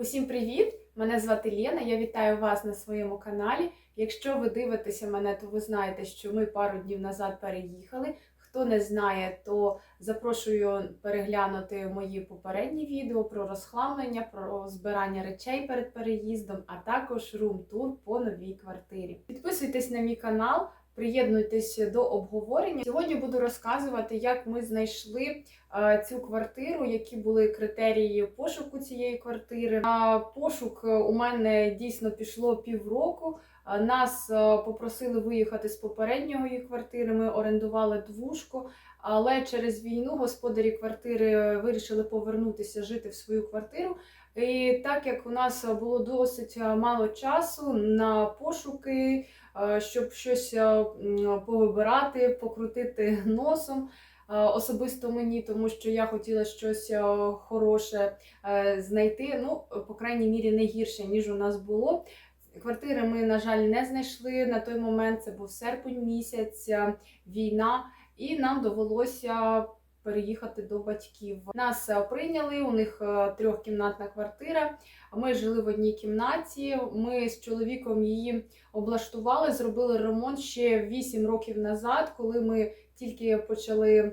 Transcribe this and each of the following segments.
Усім привіт! Мене звати Лена. Я вітаю вас на своєму каналі. Якщо ви дивитеся мене, то ви знаєте, що ми пару днів назад переїхали. Хто не знає, то запрошую переглянути мої попередні відео про розхламлення, про збирання речей перед переїздом, а також рум-тур по новій квартирі. Підписуйтесь на мій канал. Приєднуйтесь до обговорення. Сьогодні буду розказувати, як ми знайшли е, цю квартиру, які були критерії пошуку цієї квартири. На пошук е, у мене дійсно пішло півроку. Е, Нас попросили виїхати з попередньої квартири. Ми орендували двушку, але через війну господарі квартири вирішили повернутися жити в свою квартиру. І так як у нас було досить мало часу на пошуки, щоб щось е, повибирати, покрутити носом. е, Особисто мені, тому що я хотіла щось е, хороше е, знайти. Ну, по крайній мірі, не гірше, ніж у нас було. Квартири ми, на жаль, не знайшли на той момент. Це був серпень місяць, е, війна, і нам довелося переїхати до батьків. Нас е, прийняли, у них е, трьохкімнатна квартира. Ми жили в одній кімнаті. Ми з чоловіком її облаштували, зробили ремонт ще 8 років назад, коли ми тільки почали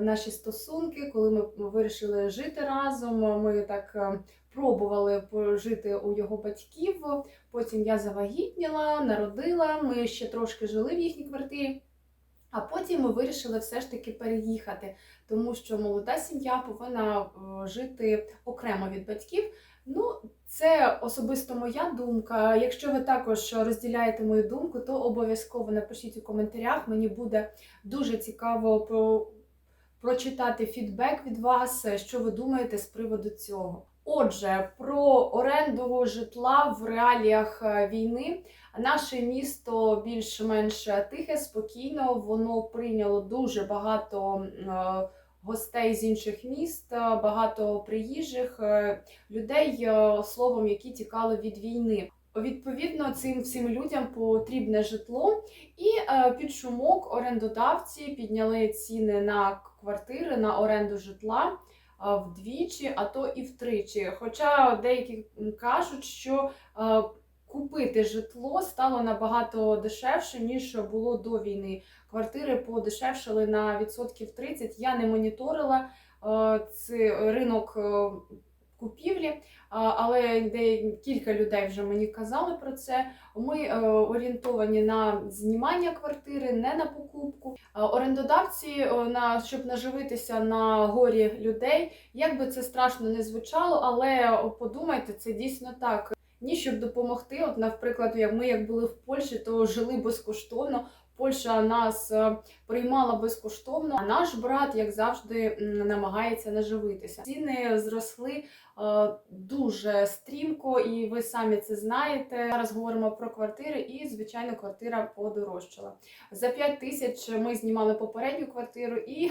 наші стосунки, коли ми вирішили жити разом. Ми так е, пробували пожити у його батьків. Потім я завагітніла, народила. Ми ще трошки жили в їхній квартирі. А потім ми вирішили все ж таки переїхати, тому що молода сім'я повинна е, жити окремо від батьків. Ну, це особисто моя думка. Якщо ви також розділяєте мою думку, то обов'язково напишіть у коментарях. Мені буде дуже цікаво про... прочитати фідбек від вас, що ви думаєте з приводу цього. Отже, про оренду житла в реаліях е, війни. Наше місто більш-менш тихе, спокійно. Воно прийняло дуже багато е, гостей з інших міст, е, багато приїжджих людей, словом, які тікали від війни. Відповідно, цим всім людям потрібне житло, і під шумок орендодавці підняли ціни на квартири на оренду житла вдвічі, а то і втричі. Хоча деякі кажуть, що е, купити житло стало набагато дешевше, ніж було до війни. Квартири подешевшили на відсотків 30. Я не моніторила е, цей ринок е, купівлі, але кілька людей вже мені казали про це. Ми е, орієнтовані на знімання квартири, не на покупку. Е, Орендодавці, е, на щоб наживитися на горі людей, як би це страшно не звучало, але подумайте, це дійсно так. Ні, щоб допомогти. От, наприклад, як ми як були в Польщі, то жили безкоштовно. Польща нас е, приймала безкоштовно, а наш брат, як завжди, намагається наживитися. Ціни зросли е, дуже стрімко, і ви самі це знаєте. Зараз говоримо про квартири, і звичайно, квартира подорожчала. За 5 тисяч ми знімали попередню квартиру, і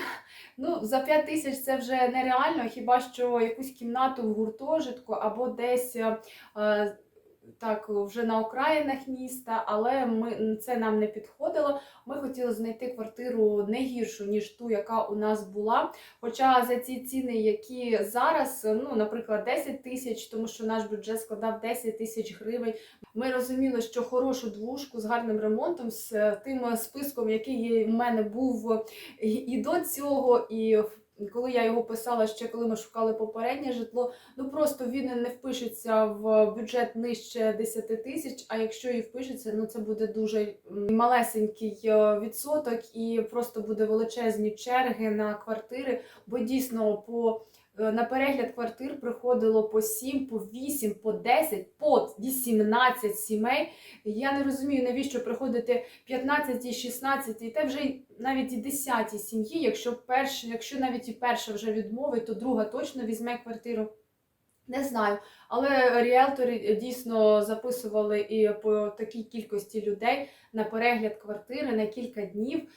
ну за 5 тисяч це вже нереально. Хіба що якусь кімнату в гуртожитку або десь. Е, так, вже на окраїнах міста, але ми це нам не підходило. Ми хотіли знайти квартиру не гіршу, ніж ту, яка у нас була. Хоча за ці ціни, які зараз, ну, наприклад, 10 тисяч, тому що наш бюджет складав 10 тисяч гривень. Ми розуміли, що хорошу двушку з гарним ремонтом, з тим списком, який в мене був і до цього, і в- коли я його писала ще коли ми шукали попереднє житло, ну просто він не впишеться в бюджет нижче 10 тисяч. А якщо і впишеться, ну це буде дуже малесенький е, відсоток, і просто буде величезні черги на квартири. Бо дійсно по на перегляд квартир приходило по 7, по 8, по 10, по 18 сімей. Я не розумію, навіщо приходити 15, 16, і те вже навіть і 10 сім'ї, якщо перш, якщо навіть і перша вже відмовить, то друга точно візьме квартиру. Не знаю, але ріелтори дійсно записували і по такій кількості людей на перегляд квартири на кілька днів.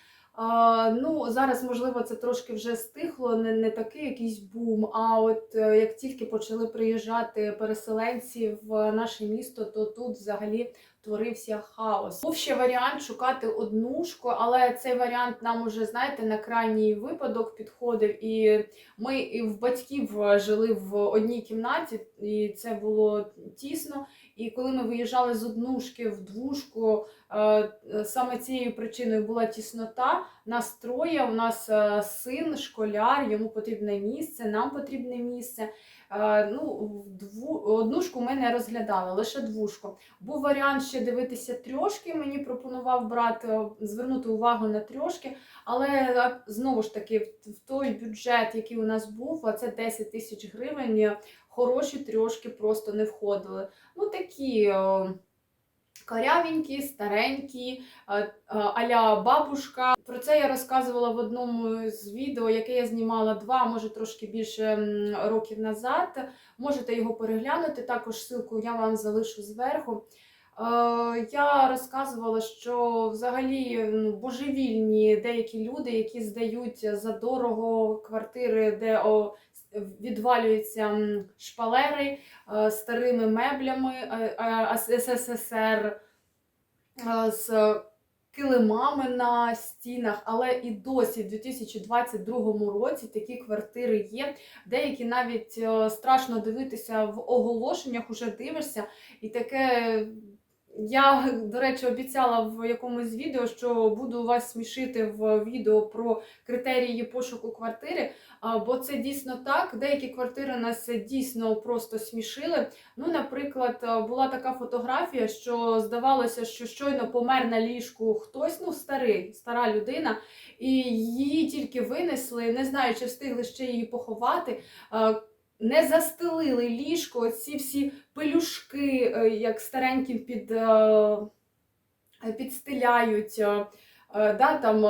Ну, зараз, можливо, це трошки вже стихло, не, не такий якийсь бум. А от е, як тільки почали приїжджати переселенці в наше місто, то тут взагалі творився хаос. Був ще варіант шукати однушку, але цей варіант нам уже, знаєте, на крайній випадок підходив. І ми і в батьків жили в одній кімнаті, і це було тісно. І коли ми виїжджали з однушки в двушку, е, саме цією причиною була тіснота. Нас троє, у нас е, син, школяр, йому потрібне місце, нам потрібне місце. Е, Ну, дву, однушку ми не розглядали, лише двушку. Був варіант ще дивитися трьошки. Мені пропонував брат е, звернути увагу на трьошки, але е, знову ж таки, в- той бюджет, який у нас був, а це 10 тисяч гривень, хороші трьошки просто не входили. Ну такі. Корявенькі, старенькі, е, е, аля бабушка. Про це я розказувала в одному з відео, яке я знімала два, може трошки більше років назад. Можете його переглянути. Також ссылку я вам залишу зверху. Е, Я розказувала, що взагалі ну, божевільні деякі люди, які здають за дорого квартири, де відвалюються шпалери е, старими меблями е, е, СССР з килимами на стінах, але і досі в 2022 році такі квартири є. Деякі навіть страшно дивитися в оголошеннях, уже дивишся, і таке. Я, до речі, обіцяла в якомусь відео, що буду вас смішити в відео про критерії пошуку квартири, бо це дійсно так. Деякі квартири нас дійсно просто смішили. Ну, наприклад, була така фотографія, що здавалося, що щойно помер на ліжку хтось, ну старий, стара людина, і її тільки винесли, не знаю, чи встигли ще її поховати. Не застелили ліжко, ці всі пелюшки, е, як стареньким під, е, е, е, Да, там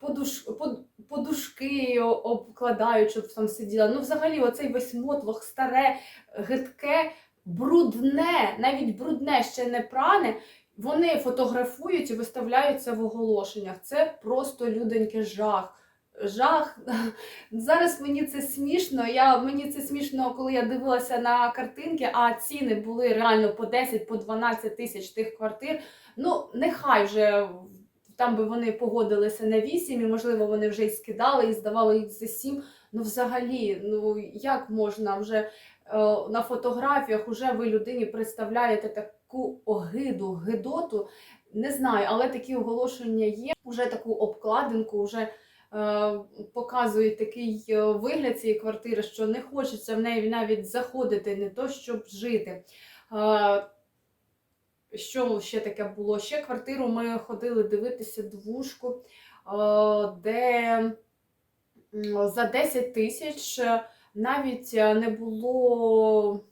подуш, под, подушки обкладають, щоб там сиділа. Ну, взагалі, оцей весь мотлох, старе, гидке, брудне, навіть брудне ще не пране. Вони фотографують і виставляються в оголошеннях. Це просто люденьки жах. Жах. Зараз мені це смішно. Я, мені це смішно, коли я дивилася на картинки, а ціни були реально по 10, по 12 тисяч тих квартир. Ну, нехай вже там би вони погодилися на 8, і можливо вони вже і скидали і здавали їх за 7. Ну, взагалі, ну як можна вже е, на фотографіях уже ви людині представляєте таку огиду, гидоту. Не знаю, але такі оголошення є. Уже таку обкладинку, вже показують такий е, вигляд цієї квартири, що не хочеться в неї навіть заходити, не то щоб жити. Е, що ще таке було? Ще квартиру ми ходили дивитися двушку, е, де за 10 тисяч навіть не було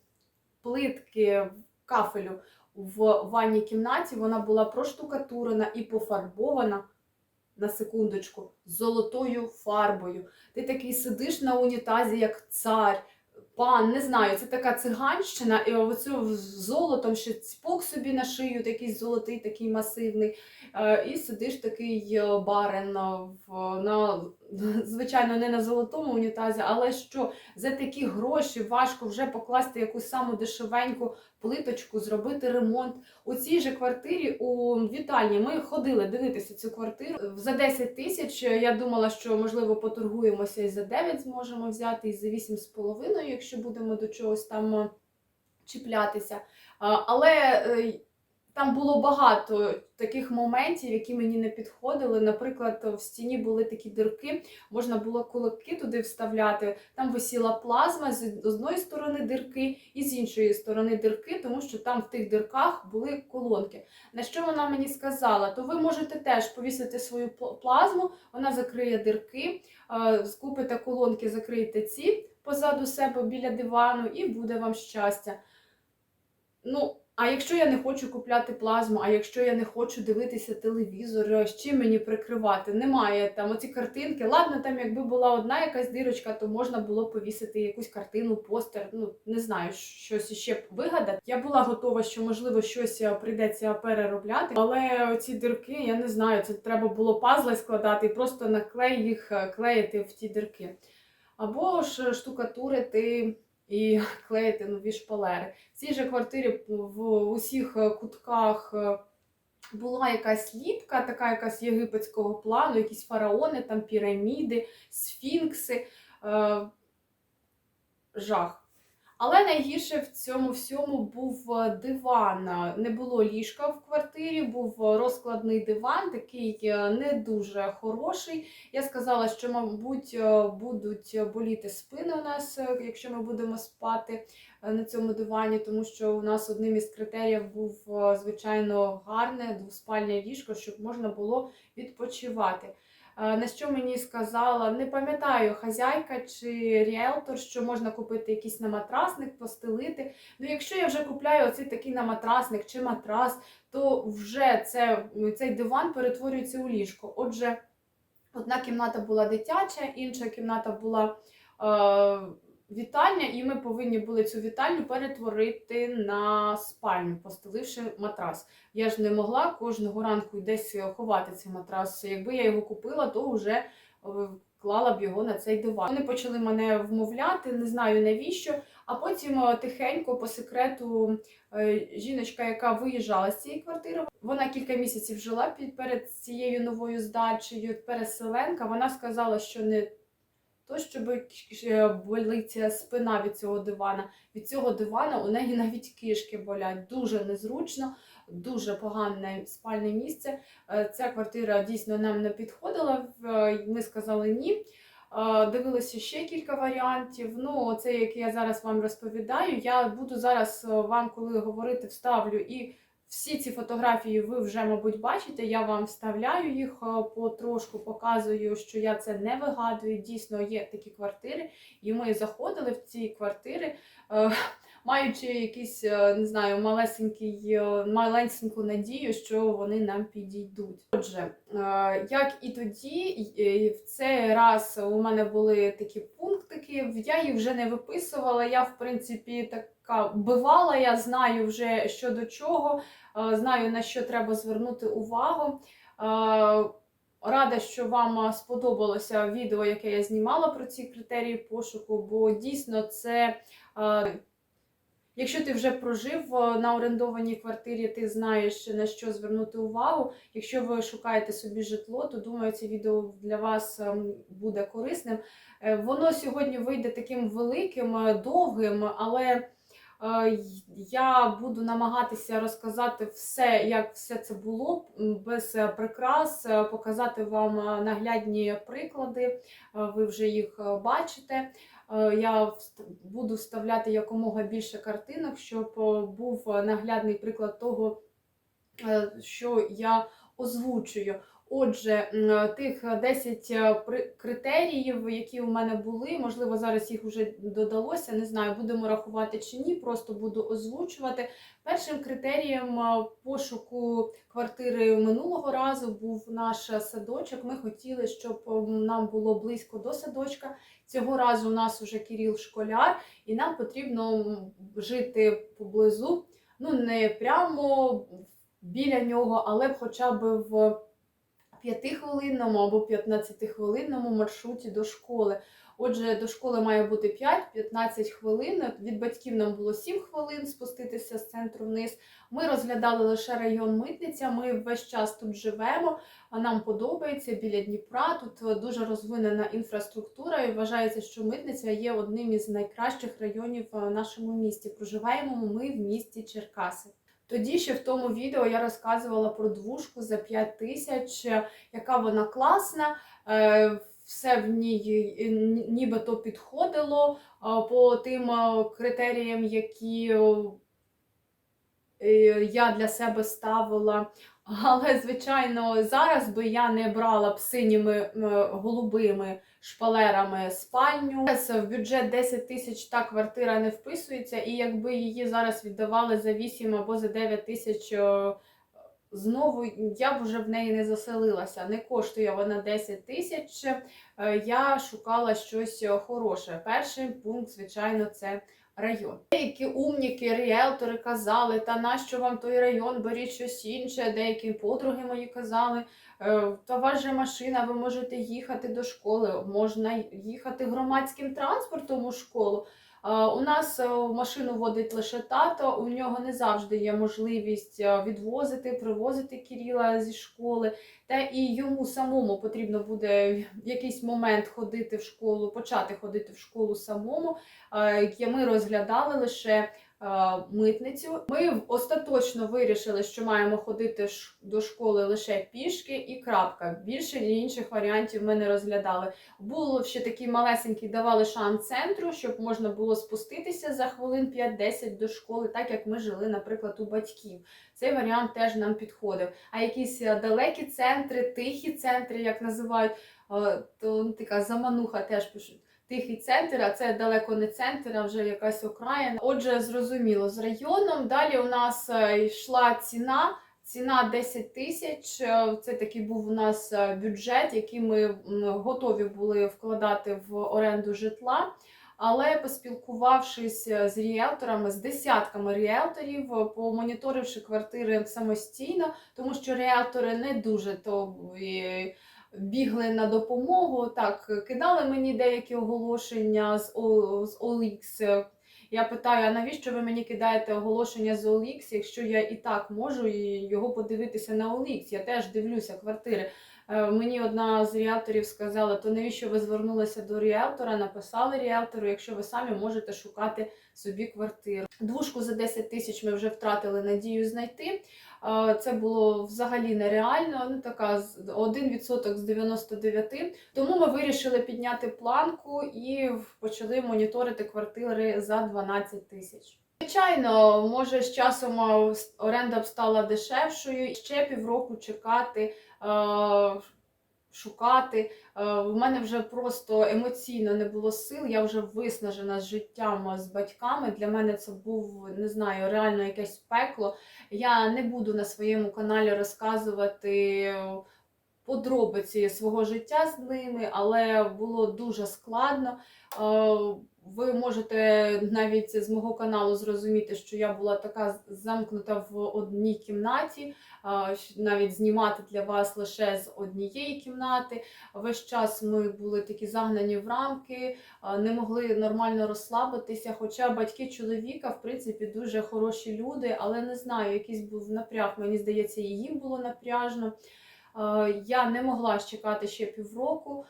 плитки кафелю в ванній кімнаті. Вона була проштукатурена і пофарбована. На секундочку, золотою фарбою. Ти такий сидиш на унітазі, як цар, пан, не знаю, це така циганщина, і оцю золотом ще ціпок собі на шию, такий золотий, такий масивний. Е, І сидиш такий е, барен е, в, на, звичайно, не на золотому унітазі, але що за такі гроші важко вже покласти якусь саму дешевеньку плиточку, зробити ремонт. У цій же квартирі у вітальні ми ходили дивитися цю квартиру. За 10 тисяч я думала, що можливо поторгуємося і за 9 зможемо взяти, і за 8,5, якщо будемо до чогось там е, чіплятися. Але е, там було багато таких моментів, які мені не підходили. Наприклад, в стіні були такі дирки, можна було кулаки туди вставляти. Там висіла плазма з одної сторони дирки і з іншої сторони дирки, тому що там в тих дирках були колонки. На що вона мені сказала? То ви можете теж повісити свою плазму, вона закриє дирки, е, скупите колонки, закриєте ці позаду себе біля дивану, і буде вам щастя. Ну, А якщо я не хочу купляти плазму, а якщо я не хочу дивитися телевізор, з чим мені прикривати? Немає там оці картинки. Ладно, там якби була одна якась дирочка, то можна було повісити якусь картину, постер. Ну не знаю, щось іще вигадати. Я була готова, що можливо щось е, прийдеться переробляти, але ці дирки, я не знаю, це треба було пазли складати і просто на клей їх е, клеїти в ті дирки. Або ж штукатурити і клеїти нові шпалери. В цій же квартирі в усіх е, кутках е, була якась ліпка, така якась єгипетського плану, якісь фараони, там піраміди, сфінкси. Е, жах. Але найгірше в цьому всьому був е, диван. Не було ліжка в квартирі, був е, розкладний диван, такий е, не дуже хороший. Я сказала, що, мабуть, будуть боліти спини у нас, якщо ми будемо спати на цьому дивані, тому що у нас одним із критеріїв був, звичайно, гарне двоспальне ліжко, щоб можна було відпочивати. На що мені сказала, не пам'ятаю, хазяйка чи ріелтор, що можна купити якийсь наматрасник, постелити. Ну, якщо я вже купляю оцей такий наматрасник чи матрас, то вже це, цей диван перетворюється у ліжко. Отже, одна кімната була дитяча, інша кімната була вітальня, і ми повинні були цю вітальню перетворити на спальню, постеливши матрас. Я ж не могла кожного ранку десь ховати цей матрас. Якби я його купила, то вже е, клала б його на цей диван. Вони почали мене вмовляти, не знаю навіщо. А потім е, тихенько, по секрету, е, жіночка, яка виїжджала з цієї квартири, вона кілька місяців жила під перед цією новою здачею, переселенка. Вона сказала, що не то, щоб е, болиться спина від цього дивана. Від цього дивана у неї навіть кишки болять. Дуже незручно, дуже погане спальне місце. Е, Ця квартира дійсно нам не підходила. Е, Ми сказали ні. Дивилися ще кілька варіантів. Ну, це, який я зараз вам розповідаю. Я буду зараз вам, коли говорити, вставлю і всі ці фотографії ви вже, мабуть, бачите. Я вам вставляю їх е, потрошку, показую, що я це не вигадую. Дійсно, є такі квартири, і ми заходили в ці квартири. е, Маючи якийсь, е, не знаю, малесенький, малесеньку надію, що вони нам підійдуть. Отже, як і тоді, в цей раз у мене були такі пунктики, я їх вже не виписувала. Я, в принципі, така бивала, я знаю вже що до чого, е, знаю на що треба звернути увагу. Е, Рада, що вам сподобалося відео, яке я знімала про ці критерії пошуку, бо дійсно це. е, Якщо ти вже прожив е, на орендованій квартирі, ти знаєш на що звернути увагу. Якщо ви шукаєте собі житло, то думаю, це відео для вас буде корисним. Е, Воно сьогодні вийде таким великим, е, довгим, але е, я буду намагатися розказати все, як все це було, без е, прикрас, е, показати вам е, наглядні приклади. Е, Ви вже їх е, бачите. Е, Я буду вставляти якомога більше картинок, щоб е, був наглядний приклад того, е, що я озвучую. Отже, тих 10 е, критеріїв, які у мене були, можливо, зараз їх вже додалося, не знаю, будемо рахувати чи ні, просто буду озвучувати. Першим критерієм е, пошуку квартири минулого разу був наш садочок. Ми хотіли, щоб е, нам було близько до садочка. Цього разу у нас уже Кирил школяр, і нам потрібно жити поблизу, ну не прямо біля нього, але хоча б в 5-хвилинному або 15-хвилинному маршруті до школи. Отже, до школи має бути 5-15 хвилин. Від батьків нам було 7 хвилин спуститися з центру вниз. Ми розглядали лише район Митниця. Ми весь час тут живемо. А нам подобається біля Дніпра. Тут е, дуже розвинена інфраструктура, і вважається, що митниця є одним із найкращих районів в нашому місті. Проживаємо ми в місті Черкаси. Тоді ще в тому відео я розказувала про двушку за 5 тисяч, е, яка вона класна. е, Все в ній е, нібито підходило по тим критеріям, які я для себе ставила. Але, звичайно, зараз би я не брала б синіми голубими шпалерами спальню. В бюджет 10 тисяч та квартира не вписується, і якби її зараз віддавали за 8 або за 9 тисяч. Знову я б вже в неї не заселилася. Не коштує вона 10 тисяч. Е, Я шукала щось хороше. Перший пункт, звичайно, це район. Деякі умніки, ріелтори казали, та нащо вам той район, беріть щось інше. Деякі подруги мої казали, «Е, та ваша машина, ви можете їхати до школи, можна їхати громадським транспортом у школу. Е, У нас е, машину водить лише тато, у нього не завжди є можливість е, відвозити, привозити Кіріла зі школи. Та і йому самому потрібно буде в якийсь момент ходити в школу, почати ходити в школу самому. Е, ми розглядали лише е, митницю. Ми остаточно вирішили, що маємо ходити до школи лише пішки і крапка. Більше інших варіантів ми не розглядали. Було ще такий малесенький, давали шанс центру, щоб можна було спуститися за хвилин 5-10 до школи, так як ми жили, наприклад, у батьків. Цей варіант теж нам підходив. А якісь е, далекі центри, тихі центри, як називають, е, то ну, така замануха теж пишуть. Тихий центр, а це далеко не центр, а вже якась окраїна. Отже, зрозуміло, з районом. Далі у нас е, йшла ціна. Ціна 10 тисяч. Е, Це такий був у нас е, бюджет, який ми готові були вкладати в оренду житла. Але поспілкувавшись з ріелторами, з десятками ріелторів, помоніторивши квартири самостійно, тому що ріелтори не дуже то бігли на допомогу. Так, кидали мені деякі оголошення з, OLX. Я питаю, а навіщо ви мені кидаєте оголошення з OLX, якщо я і так можу його подивитися на OLX? Я теж дивлюся квартири. Е, Мені одна з ріелторів сказала, то навіщо ви звернулися до ріелтора, написали ріелтору, якщо ви самі можете шукати собі квартиру. Двушку за 10 тисяч ми вже втратили надію знайти. Е, Це було взагалі нереально. Ну така з- 1% з 99. Тому ми вирішили підняти планку і почали моніторити квартири за 12 тисяч. Звичайно, може з часом оренда б стала дешевшою, ще півроку чекати, шукати. В мене вже просто емоційно не було сил. Я вже виснажена з життям з батьками. Для мене це був не знаю, реально якесь пекло. Я не буду на своєму каналі розказувати подробиці свого життя з ними, але було дуже складно. Ви можете навіть з мого каналу зрозуміти, що я була така замкнута в одній кімнаті, навіть знімати для вас лише з однієї кімнати. Весь час ми були такі загнані в рамки, не могли нормально розслабитися. Хоча батьки чоловіка, в принципі, дуже хороші люди, але не знаю, якийсь був напряг. Мені здається, і їм було напряжно. Я не могла чекати ще півроку.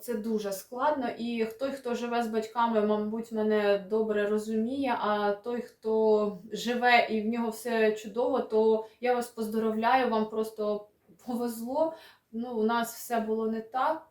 Це дуже складно. І той, хто живе з батьками, мабуть, мене добре розуміє. А той, хто живе і в нього все чудово, то я вас поздоровляю, вам просто повезло. Ну, у нас все було не так.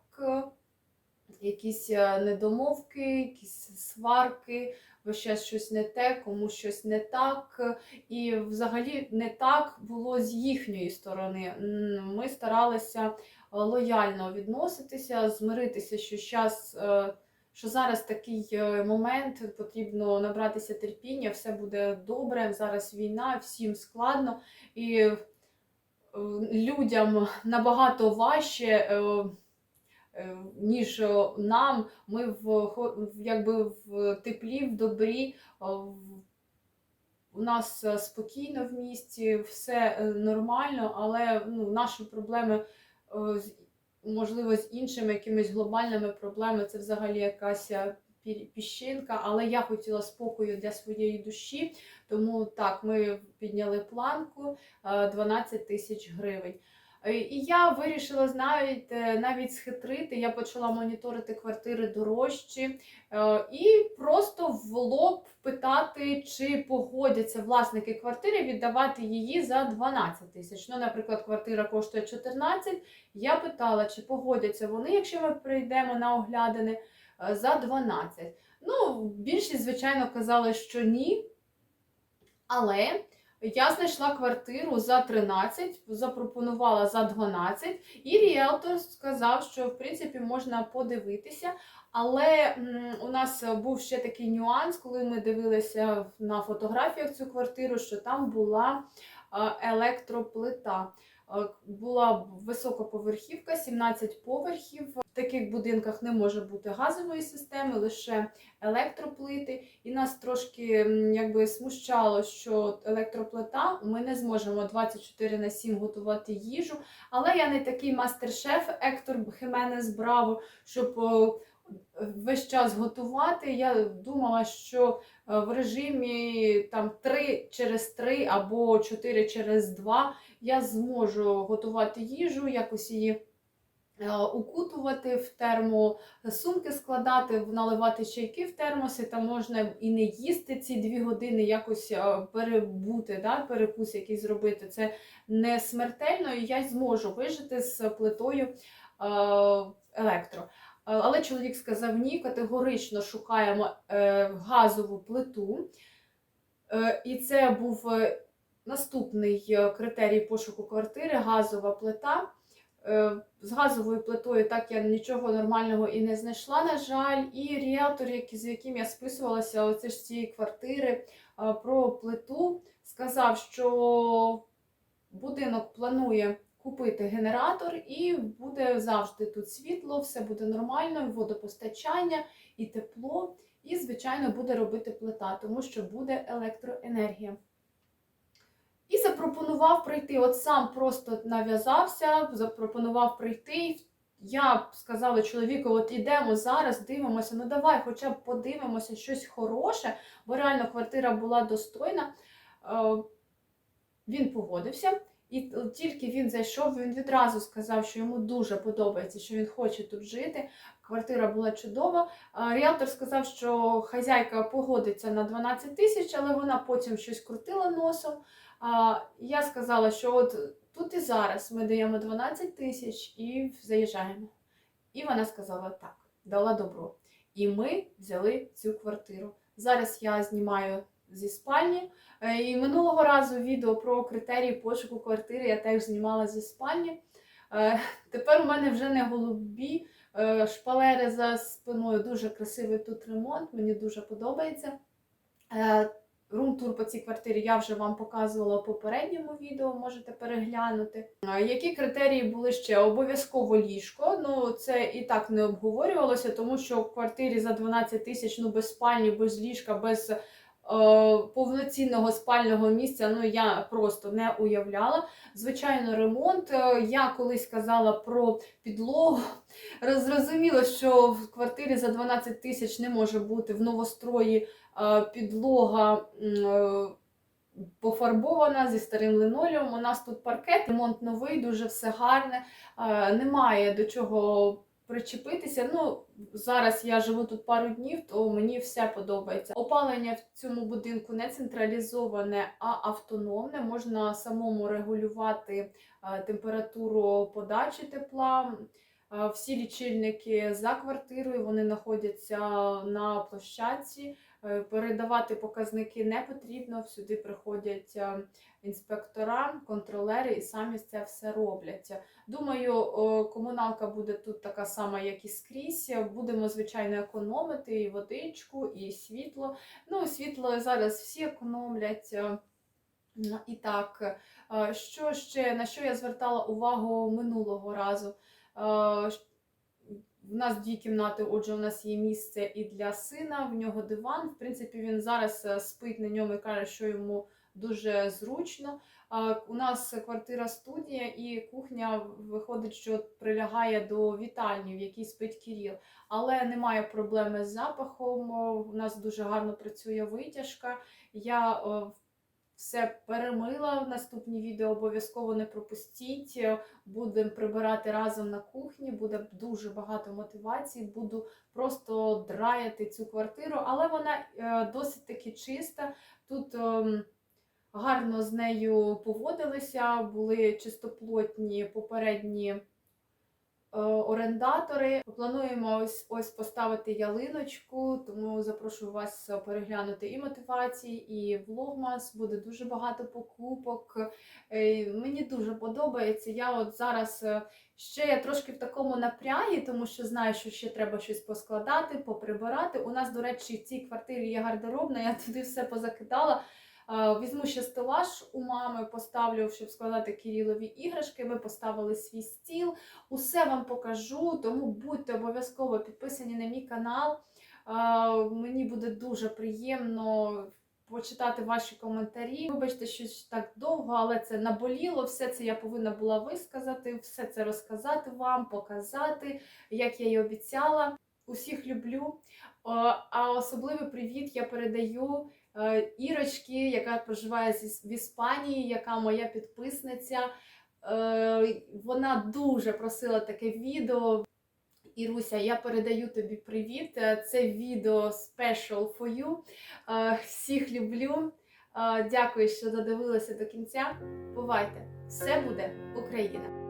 Якісь е, недомовки, якісь сварки, час щось не те, комусь щось не так. І взагалі не так було з їхньої сторони. Ми старалися лояльно відноситися, змиритися, що щас, е, що зараз такий е, момент, потрібно набратися терпіння, все буде добре. Зараз війна, всім складно, і е, людям набагато важче. е, е, Ніж е, нам, ми в якби в теплі, в добрі, е, у нас е, спокійно в місті, все е, нормально, але ну, наші проблеми, е, можливо, з іншими якимись глобальними проблемами, це взагалі якась е, піщинка. Але я хотіла спокою для своєї душі, тому так, ми підняли планку е, 12 тисяч гривень. Е, І я вирішила знаєте, навіть схитрити. Я почала моніторити квартири дорожчі е, і просто в лоб питати, чи погодяться власники квартири віддавати її за 12 тисяч. Ну, наприклад, квартира коштує 14. Я питала, чи погодяться вони, якщо ми прийдемо на оглядини, е, за 12. Ну, більшість, звичайно, казали, що ні. Але Я знайшла квартиру за 13, запропонувала за 12, і ріелтор сказав, що в принципі можна подивитися. Але у нас був ще такий нюанс, коли ми дивилися на фотографіях цю квартиру, що там була електроплита. Е, Була високоповерхівка, 17 поверхів. В таких будинках не може бути газової системи, лише електроплити. І нас трошки якби смущало, що електроплита ми не зможемо 24 на 7 готувати їжу. Але я не такий мастер-шеф Ектор Хименес Браво, щоб е, весь час готувати. Я думала, що е, в режимі там 3 через 3 або 4 через 2 я зможу готувати їжу, якось її е, укутувати в термосумки складати, наливати чайки в термоси, та можна і не їсти ці дві години, якось е, перебути, да, перекус якийсь зробити. Це не смертельно, і я зможу вижити з плитою електро. Е, Але чоловік сказав ні, категорично шукаємо е, газову плиту. Е, і це був наступний критерій пошуку квартири газова плита. З газовою плитою так я нічого нормального і не знайшла, на жаль. І ріелтор, з яким я списувалася, оце ж цієї квартири про плиту, сказав, що будинок планує купити генератор, і буде завжди тут світло, все буде нормально, водопостачання, і тепло. І, звичайно, буде робити плита, тому що буде електроенергія. І запропонував прийти. От сам просто нав'язався, запропонував прийти. Я сказала чоловіку: от ідемо зараз, дивимося, ну давай, хоча б подивимося щось хороше, бо реально квартира була достойна. Е, Він погодився. І тільки він зайшов, він відразу сказав, що йому дуже подобається, що він хоче тут жити. Квартира була чудова. Ріалтор сказав, що хазяйка погодиться на 12 тисяч, але вона потім щось крутила носом. Я сказала, що от тут і зараз ми даємо 12 тисяч і заїжджаємо. І вона сказала так, дала добро. І ми взяли цю квартиру. Зараз я знімаю зі спальні. Е, І минулого разу відео про критерії пошуку квартири я теж знімала зі спальні. Е, Тепер у мене вже не голубі е, шпалери за спиною. Дуже красивий тут ремонт, мені дуже подобається. Рум-тур по цій квартирі я вже вам показувала в попередньому відео, можете переглянути. Які критерії були ще? Обов'язково ліжко. Ну це і так не обговорювалося, тому що в квартирі за 12 тисяч ну без спальні, без ліжка, без повноцінного спального місця. Ну я просто не уявляла. Звичайно, ремонт. Е, Я колись казала про підлогу. Зрозуміло, що в квартирі за 12 тисяч не може бути в новострої е, підлога. е, Пофарбована зі старим линолеумом. У нас тут паркет, ремонт новий, дуже все гарне. Е, Немає до чого причепитися. Ну, зараз я живу тут пару днів, то мені все подобається. Опалення в цьому будинку не централізоване, а автономне. Можна самому регулювати е, температуру подачі тепла. Е, Всі лічильники за квартирою вони знаходяться на площадці. Е, Передавати показники не потрібно. Сюди приходять е, інспектора, контролери і самі це все роблять. Думаю, комуналка буде тут така сама, як і скрізь. Будемо, звичайно, економити і водичку, і світло. Ну, світло зараз всі економлять. е, І так, що ще на що я звертала увагу минулого разу? В нас дві кімнати, отже, у нас є місце і для сина, в нього диван. В принципі, він зараз е, спить на ньому і каже, що йому дуже зручно. У нас квартира студія і кухня виходить, що прилягає до вітальні, в якій спить Кіріл. Але немає проблеми з запахом. У нас дуже гарно працює витяжка. Я о, все перемила в наступні відео. Обов'язково не пропустіть. Е, Будемо прибирати разом на кухні. Буде дуже багато мотивації. Буду просто драяти цю квартиру, але вона е, досить таки чиста. Тут ем, гарно з нею поводилися, були чистоплотні попередні. Е, орендатори. Плануємо ось ось поставити ялиночку, тому запрошую вас переглянути і мотивації, і влогмас. Буде дуже багато покупок. Е, Мені дуже подобається. Я от зараз е, ще трошки в такому напрягі, тому що знаю, що ще треба щось поскладати, поприбирати. У нас, до речі, в цій квартирі є гардеробна, я туди все позакидала. Е, Візьму ще стелаж у мами, поставлю, щоб складати Кирилові іграшки. Ми поставили свій стіл. Усе вам покажу, тому будьте обов'язково підписані на мій канал. Е, Мені буде дуже приємно почитати ваші коментарі. Вибачте, що так довго, але це наболіло. Все це я повинна була висказати, все це розказати вам, показати, як я і обіцяла. Усіх люблю. А особливий привіт я передаю е, Ірочці, яка проживає в Іспанії, яка моя підписниця. Е, Вона дуже просила таке відео. Іруся, я передаю тобі привіт. Е, Це відео special for you. Всіх люблю. Дякую, що додивилися до кінця. Бувайте! Все буде Україна!